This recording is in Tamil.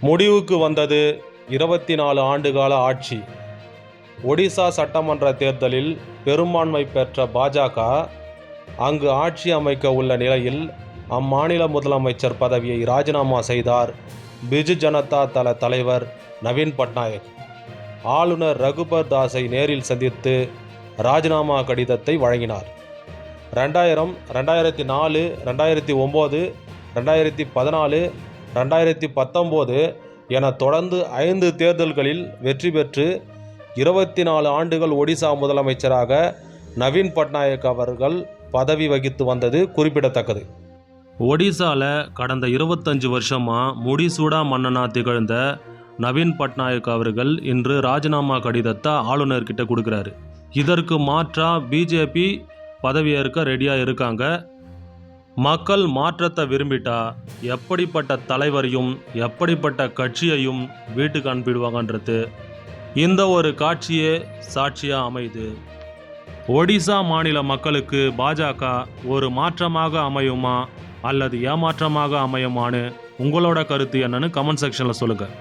முடிவுக்கு வந்தது இருபத்தி நாலு ஆண்டுகால ஆட்சி. ஒடிசா சட்டமன்ற தேர்தலில் பெரும்பான்மை பெற்ற பாஜக அங்கு ஆட்சி அமைக்க உள்ள நிலையில் அம்மாநில முதலமைச்சர் பதவியை ராஜினாமா செய்தார் பிஜு ஜனதா தள தலைவர் நவீன் பட்நாயக். ஆளுநர் ரகுபர் தாஸை நேரில் சந்தித்து ராஜினாமா கடிதத்தை வழங்கினார். ரெண்டாயிரம் ரெண்டாயிரத்தி நாலு ரெண்டாயிரத்தி ஒம்பது ரெண்டாயிரத்தி பதினாலு ரெண்டாயிரத்தி பத்தொம்போது என தொடர்ந்து ஐந்து தேர்தல்களில் வெற்றி பெற்று இருபத்தி நாலு ஆண்டுகள் ஒடிசா முதலமைச்சராக நவீன் பட்நாயக் அவர்கள் பதவி வகித்து வந்தது குறிப்பிடத்தக்கது. ஒடிசாவில் கடந்த இருபத்தஞ்சு வருஷமாக முடிசூடா மன்னனா திகழ்ந்த நவீன் பட்நாயக் அவர்கள் இன்று ராஜினாமா கடிதத்தை ஆளுநர்கிட்ட கொடுக்குறாரு. இதற்கு மாற்றா பிஜேபி பதவியேற்க ரெடியாக இருக்காங்க. மக்கள் மாற்றத்தை விரும்பிட்டா எப்படிப்பட்ட தலைவரையும் எப்படிப்பட்ட கட்சியையும் வீட்டுக்கு அனுப்பிடுவாங்கன்றது. இந்த ஒரு காட்சியே சாட்சியாக அமையுது. ஒடிசா மாநில மக்களுக்கு பாஜக ஒரு மாற்றமாக அமையுமா அல்லது ஏமாற்றமாக அமையுமான்னு உங்களோட கருத்து என்னன்னு கமெண்ட் செக்ஷனில் சொல்லுங்கள்